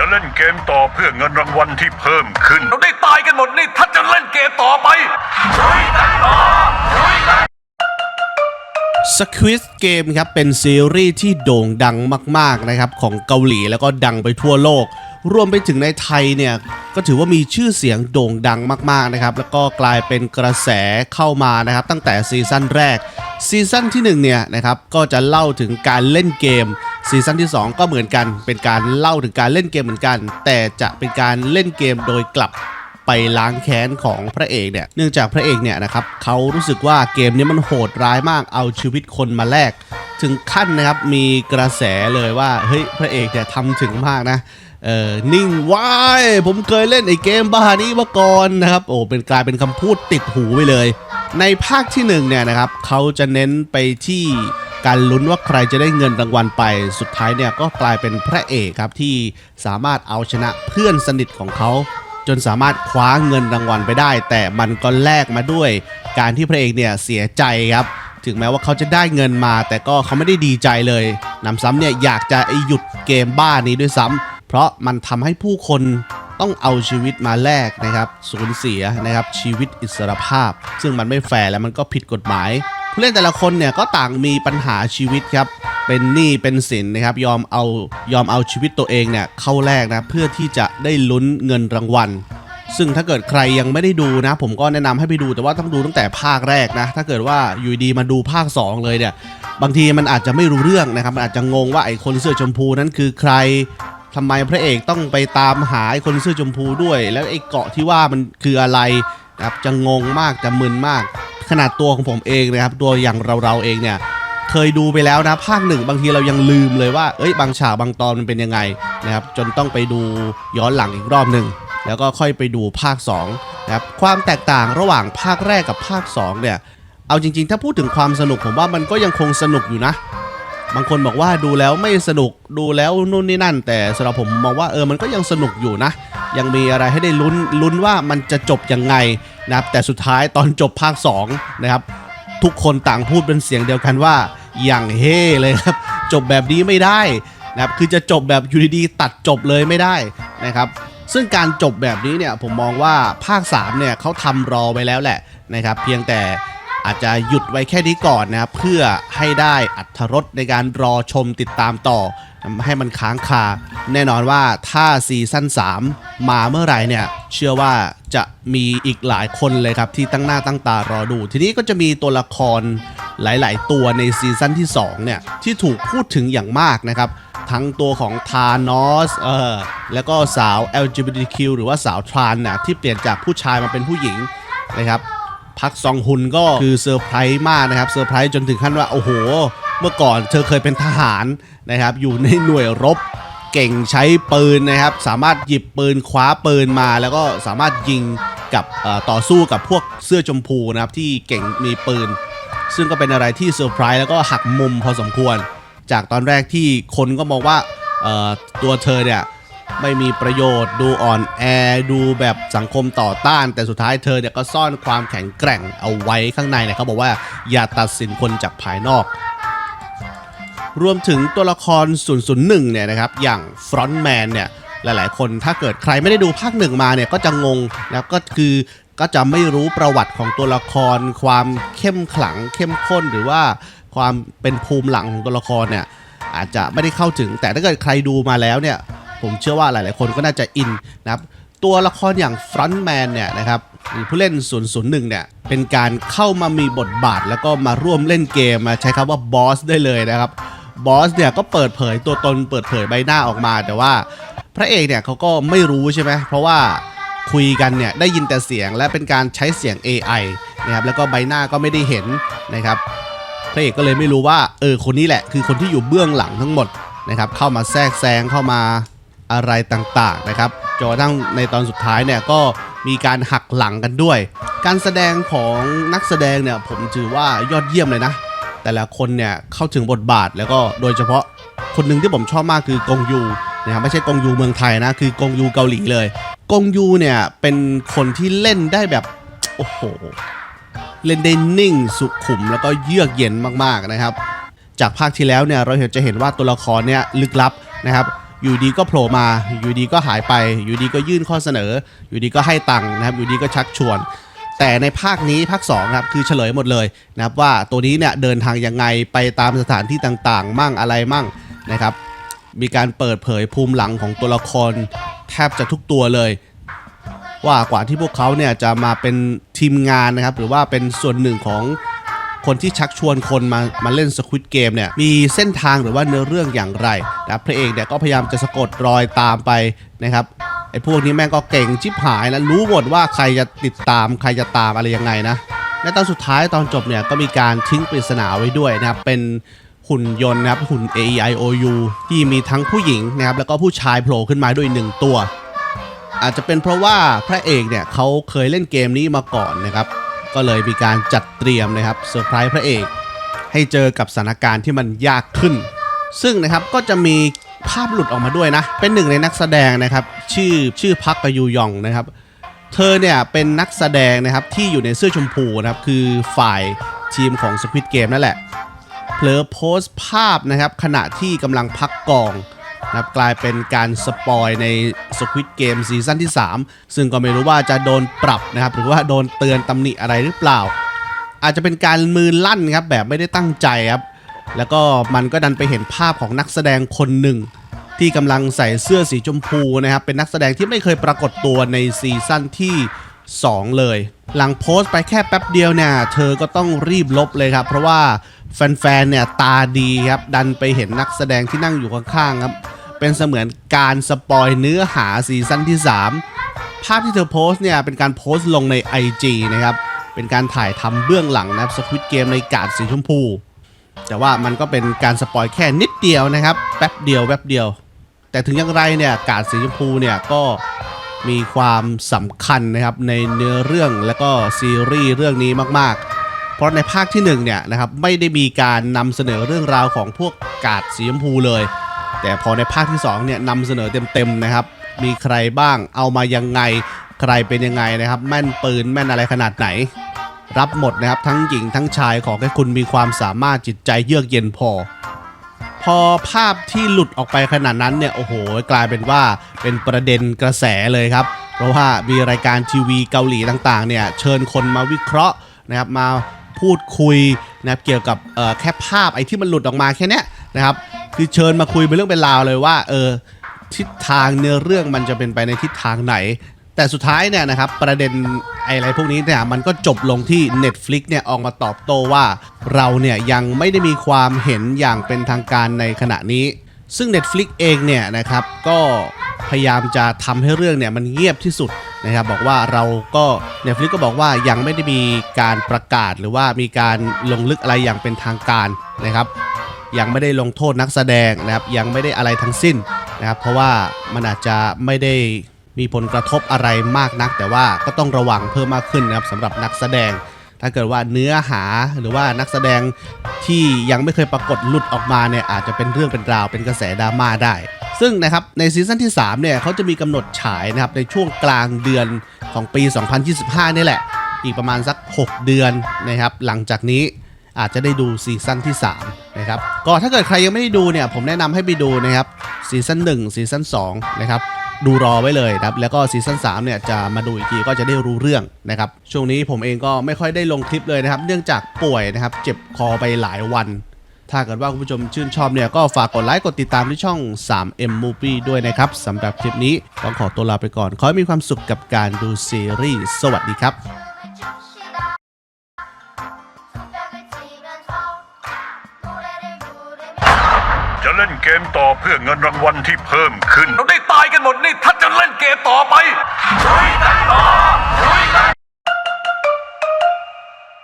จะเล่นเกมต่อเพื่อเงินรางวัลที่เพิ่มขึ้น เราได้ตายกันหมดนี่ถ้าจะเล่นเกมต่อไปลุยกันต่อลุยกัน Squid Game ครับเป็นซีรีส์ที่โด่งดังมากๆนะครับของเกาหลีแล้วก็ดังไปทั่วโลก รวมไปถึงในไทยเนี่ยก็ถือว่ามีชื่อเสียงโด่งดังมากๆนะครับแล้วก็กลายเป็นกระแสเข้ามานะครับตั้งแต่ซีซั่นแรกซีซั่นที่1เนี่ยนะครับก็จะเล่าถึงการเล่นเกม ซีซั่นที่ 2 ก็เหมือนกัน เป็นการเล่าถึงการเล่นเกมเหมือนกัน แต่จะเป็นการเล่นเกมโดยกลับไปล้างแค้นของพระเอกเนี่ย เนื่องจากพระเอกเนี่ยนะครับเขารู้สึกว่าเกมนี้มันโหดร้ายมาก เอาชีวิตคนมาแลก ถึงขั้นนะครับมีกระแสเลยว่าเฮ้ยพระเอกเนี่ยทำถึงมากนะเออนิ่งวายผมเคยเล่นไอ้เกมบ้านี้มาก่อนนะครับ โอ้เป็นกลายเป็นคำพูดติดหูไปเลย ในภาคที่หนึ่งเนี่ยนะครับเขาจะเน้นไปที่ การลุ้นว่าใครจะได้เงินรางวัลไป สุดท้ายเนี่ยก็กลายเป็นพระเอกครับที่สามารถเอาชนะเพื่อนสนิทของเขา จนสามารถคว้าเงินรางวัลไปได้ แต่มันก็แลกมาด้วย การที่พระเอกเนี่ยเสียใจครับ ถึงแม้ว่าเขาจะได้เงินมา แต่ก็เขาไม่ได้ดีใจเลยนำซ้ำเนี่ยอยากจะหยุดเกมบ้านี้ด้วยซ้ำเพราะมันทำให้ผู้คนต้องเอาชีวิตมาแลกนะครับสูญเสียนะครับชีวิตอิสรภาพ ซึ่งมันไม่แฟร์และมันก็ผิดกฎหมาย ผู้เล่นแต่ละคนเนี่ยก็ต่างมีปัญหาชีวิตครับ เป็นหนี้เป็นสินนะครับ ยอมเอายอมเอาชีวิตตัวเองเนี่ยเข้าแลกนะเพื่อที่จะได้ลุ้นเงินรางวัลซึ่งถ้าเกิดใครยังไม่ได้ดูนะ ผมก็แนะนำให้ไปดูแต่ว่าต้องดูตั้งแต่ภาคแรกนะ ถ้าเกิดว่าอยู่ดีมาดูภาค 2 เลยเนี่ย บางทีมันอาจจะไม่รู้เรื่องนะครับ มันอาจจะงงว่าไอ้คนเสื้อชมพูนั้นคือใครทำไมพระเอกต้องไปตามหาไอ้คนเสื้อชมพูด้วย แล้วไอ้เกาะที่ว่ามันคืออะไรนะครับจะงงมากจะมึนมาก ขนาดตัวของผมเองนะครับตัวอย่างเราเราๆเองเนี่ยเคยดูไปแล้วนะภาคหนึ่งบางทีเรายังลืมเลยว่าเอ้ยบางฉากบางตอนมันเป็นยังไงนะครับจนต้องไปดูย้อนหลังอีกรอบหนึ่งแล้วก็ค่อยไปดูภาค2นะครับความแตกต่างระหว่างภาคแรกกับภาค2เนี่ยเอาจริง ๆ ถ้าพูดถึงความสนุกผมว่ามันก็ยังคงสนุกอยู่นะ บางคนบอกว่าดูแล้วไม่สนุกดูแล้วนู่นนี่นั่น แต่สำหรับผมมองว่าเออมันก็ยังสนุกอยู่นะ ยังมีอะไรให้ได้ลุ้นลุ้นว่ามันจะจบยังไงนะครับแต่สุดท้ายตอนจบภาค2นะครับทุกคนต่างพูดเป็นเสียงเดียวกันว่าอย่างเฮ่เลยครับ จบแบบนี้ไม่ได้นะครับคือจะจบแบบอยู่ดีๆตัดจบเลยไม่ได้นะครับซึ่งการจบแบบนี้เนี่ยผมมองว่าภาค3เนี่ยเขาทำรอไว้แล้วแหละนะครับเพียงแต่อาจจะหยุดไว้แค่นี้ก่อนนะครับเพื่อให้ได้อัธรสในการรอชมติดตามต่อ ให้มันค้างคา แน่นอนว่าถ้าซีซั่น3 มาเมื่อไหร่เนี่ย เชื่อว่าจะมีอีกหลายคนเลยครับ ที่ตั้งหน้าตั้งตารอดู ทีนี้ก็จะมีตัวละครหลาย ๆ ตัวในซีซั่นที่ 2 เนี่ย ที่ถูกพูดถึงอย่างมากนะครับ ทั้งตัวของทานอสเออแล้วก็สาว LGBTQ หรือว่าสาวทรานน่ะที่เปลี่ยนจากผู้ชายมาเป็นผู้หญิงนะครับพักซองฮุนก็คือเซอร์ไพรส์มากนะครับเซอร์ไพรส์จนถึงขั้นว่า โอ้โห เมื่อก่อนเธอเคยเป็นทหารนะครับ อยู่ในหน่วยรบเก่งใช้ปืนนะครับ สามารถหยิบปืนคว้าปืนมา แล้วก็สามารถยิงกับต่อสู้กับพวกเสื้อชมพูนะครับที่เก่งมีปืน ซึ่งก็เป็นอะไรที่เซอร์ไพรส์แล้วก็หักมุมพอสมควร จากตอนแรกที่คนก็มองว่าตัวเธอเนี่ยไม่มีประโยชน์ดูอ่อนแอดูแบบสังคมต่อต้าน แต่สุดท้ายเธอเนี่ยก็ซ่อนความแข็งแกร่งเอาไว้ข้างในเนี่ยเขาบอกว่าอย่าตัดสินคนจากภายนอก รวมถึงตัวละคร 001 เนี่ยนะครับ อย่างฟรอนต์แมนเนี่ย หลายๆ คนถ้าเกิดใครไม่ได้ดูภาคหนึ่งมาเนี่ย ก็จะงงนะครับก็คือก็จะไม่รู้ประวัติของตัวละคร ความเข้มขลังเข้มข้นหรือว่าความเป็นภูมิหลังของตัวละครเนี่ย อาจจะไม่ได้เข้าถึง แต่ถ้าเกิดใครดูมาแล้วเนี่ย ผมเชื่อว่าหลาย ๆ คนก็น่าจะอินนะครับตัวละครอย่างฟรอนต์แมนเนี่ยนะครับหรือผู้เล่น 001 เนี่ย เป็นการเข้ามามีบทบาทแล้วก็มาร่วมเล่นเกมมาใช้คำว่าบอสได้เลยนะครับ บอสเนี่ยก็เปิดเผยตัวตนเปิดเผยใบหน้าออกมา แต่ว่าพระเอกเนี่ยเขาก็ไม่รู้ใช่ไหมเพราะว่าคุยกันเนี่ยได้ยินแต่เสียงและเป็นการใช้เสียง AI นะครับแล้วก็ใบหน้าก็ไม่ได้เห็นนะครับพระเอกก็เลยไม่รู้ว่าเออคนนี้แหละคือคนที่อยู่เบื้องหลังทั้งหมดนะครับเข้ามาแทรกแซงเข้ามาอะไรต่างๆนะครับจนกระทั่งในตอนสุดท้ายเนี่ยก็มีการหักหลังกันด้วย การแสดงของนักแสดงเนี่ยผมถือว่ายอดเยี่ยมเลยนะ แต่ละคนเนี่ยเข้าถึงบทบาทแล้วก็โดยเฉพาะคนหนึ่งที่ผมชอบมากคือกงยูนะครับไม่ใช่กงยูเมืองไทยนะคือกงยูเกาหลีเลย กงยูเนี่ยเป็นคนที่เล่นได้แบบโอ้โหเล่นได้นิ่งสุขุมแล้วก็เยือกเย็นมากๆนะครับ จากภาคที่แล้วเนี่ยเราเห็นจะเห็นว่าตัวละครเนี่ยลึกลับนะครับ อยู่ดีก็โผล่มา อยู่ดีก็หายไป อยู่ดีก็ยื่นข้อเสนอ อยู่ดีก็ให้ตังค์นะครับ อยู่ดีก็ชักชวน แต่ในภาคนี้ภาค2ครับคือเฉลยหมดเลยนะครับว่าตัวนี้เนี่ยเดินทางยังไงไปตามสถานที่ต่างๆ มั่งอะไรมั่งนะครับ มีการเปิดเผยภูมิหลังของตัวละครแทบจะทุกตัวเลย ว่ากว่าที่พวกเขาเนี่ยจะมาเป็นทีมงานนะครับ หรือว่าเป็นส่วนหนึ่งของคนที่ชักชวนคนมามาเล่นสควิตเกมเนี่ยมีเส้นทางหรือว่าเนื้อเรื่องอย่างไรนะรพระเอกเนี่ยก็พยายามจะสะกดรอยตามไปนะครับ ไอ้พวกนี้แม่งก็เก่งชิบหายแล้วรู้หมดว่าใครจะติดตามใครจะตามอะไรยังไงนะและตอนสุดท้ายตอนจบเนี่ยก็มีการทิ้งปริศนาไว้ด้วยนะครับเป็นหุ่นยนต์นะครับหุ่น A E I O U ที่มีทั้งผู้หญิงนะครับแล้วก็ผู้ชายโผล่ขึ้นมาด้วยหนึ่งตัว อาจจะเป็นเพราะว่าพระเอกเนี่ยเขาเคยเล่นเกมนี้มาก่อนนะครับ ก็เลยมีการจัดเตรียมนะครับเซอร์ไพรส์พระเอก ให้เจอกับสถานการณ์ที่มันยากขึ้น ซึ่งนะครับก็จะมี ภาพหลุดออกมาด้วยนะ เป็นหนึ่งในนักแสดงนะครับ ชื่อชื่อพักกยูยองนะครับ เธอเนี่ยเป็นนักแสดงนะครับที่อยู่ในเสื้อชมพูนะครับ คือฝ่ายทีมของ Squid Game นั่นแหละ เผลอโพสต์ภาพนะครับ ขณะที่กำลังพักกองนะครับกลายเป็นการสปอยใน Squid Game ซีซั่นที่ 3 ซึ่งก็ไม่รู้ว่าจะโดนปรับนะครับ หรือว่าโดนเตือนตำหนิอะไรหรือเปล่า อาจจะเป็นการมือลั่นครับแบบไม่ได้ตั้งใจครับ แล้วก็มันก็ดันไปเห็นภาพของนักแสดงคนหนึ่ง ที่กำลังใส่เสื้อสีชมพูนะครับ เป็นนักแสดงที่ไม่เคยปรากฏตัวในซีซั่นที่ 2 เลย หลังโพสต์ไปแค่แป๊บเดียวเนี่ย เธอก็ต้องรีบลบเลยครับ เพราะว่าแฟนๆเนี่ยตาดีครับ ดันไปเห็นนักแสดงที่นั่งอยู่ข้างๆครับ เป็นเสมือนการสปอยเนื้อหาซีซั่นที่ 3 ภาพที่เธอโพสต์เนี่ยเป็นการโพสต์ลงใน IG นะครับ เป็นการถ่ายทำเบื้องหลังนะครับสควิตเกมในกาดสีชมพูแต่ว่ามันก็เป็นการสปอยแค่นิดเดียวนะครับ แป๊บเดียวแป๊บเดียว แต่ถึงอย่างไรเนี่ยกาดสีชมพูเนี่ยก็มีความสำคัญนะครับในเนื้อเรื่องและก็ซีรีส์เรื่องนี้มากๆ เพราะในภาคที่1เนี่ยนะครับไม่ได้มีการนำเสนอเรื่องราวของพวกกาดสีชมพูเลย แต่พอในภาคที่2เนี่ยนำเสนอเต็มๆนะครับ มีใครบ้างเอามายังไงใครเป็นยังไงนะครับ แม่นปืนแม่นอะไรขนาดไหน รับหมดนะครับทั้งหญิงทั้งชายขอแค่คุณมีความสามารถจิตใจเยือกเย็นพอ อภาพที่หลุดออกไปขนาดนั้นเนี่ยโอ้โห กลายเป็นว่าเป็นประเด็นกระแสเลยครับ เพราะว่ามีรายการทีวีเกาหลีต่างๆเนี่ยเชิญคนมาวิเคราะห์นะครับมาพูดคุยนะครับเกี่ยวกับแค่ภาพไอ้ที่มันหลุดออกมาแค่นี้นะครับคือเชิญมาคุยเป็นเรื่องเป็นราวเลยว่าเออทิศทางเนื้อเรื่องมันจะเป็นไปในทิศทางไหน แต่สุดท้ายเนี่ยนะครับประเด็นออะไรพวกนี้เนี่ยมันก็จบลงที่ Netflix เนี่ยออกมาตอบโต้ว่า เราเนี่ยยังไม่ได้มีความเห็นอย่างเป็นทางการในขณะนี้ ซึ่ง Netflix เองเนี่ยนะครับก็พยายามจะทำให้เรื่องเนี่ยมันเงียบที่สุดนะครับบอกว่าเราก็ Netflix ก็บอกว่ายังไม่ได้มีการประกาศหรือว่ามีการลงลึกอะไรอย่างเป็นทางการนะครับ ยังไม่ได้ลงโทษนักแสดงนะครับยังไม่ได้อะไรทั้งสิ้นนะครับเพราะว่ามันอาจจะไม่ได้ มีผลกระทบอะไรมากนัก แต่ว่าก็ต้องระวังเพิ่มมากขึ้นนะครับสำหรับนักแสดง ถ้าเกิดว่าเนื้อหาหรือว่านักแสดงที่ยังไม่เคยปรากฏหลุดออกมาเนี่ยอาจจะเป็นเรื่องเป็นราวเป็นกระแสดราม่าได้ ซึ่งนะครับในซีซั่นที่3เนี่ยเขาจะมีกำหนดฉายนะครับในช่วงกลางเดือนของปี 2025 นี่แหละ อีกประมาณสัก 6 เดือนนะครับหลังจากนี้อาจจะได้ดูซีซั่นที่3นะครับก็ถ้าเกิดใครยังไม่ได้ดูเนี่ยผมแนะนำให้ไปดูนะครับซีซั่น1ซีซั่น2นะครับ ดูรอไว้เลยนะครับแล้วก็ซีซั่น3เนี่ยจะมาดูอีกทีก็จะได้รู้เรื่องนะครับช่วงนี้ผมเองก็ไม่ค่อยได้ลงคลิปเลยนะครับ เนื่องจากป่วยนะครับเจ็บคอไปหลายวัน ถ้าเกิดว่าคุณผู้ชมชื่นชอบเนี่ยก็ฝากกดไลค์กดติดตามที่ช่อง 3M Movie ด้วยนะครับสำหรับคลิปนี้ต้องขอตัวลาไปก่อน ขอให้มีความสุขกับการดูซีรีส์สวัสดีครับจะเล่นเกมต่อเพื่อเงินรางวัลที่เพิ่มขึ้นเรายกันหมดนี่ถ้าจะเล่นเกมต่อไป คุยกันต่อคุยกัน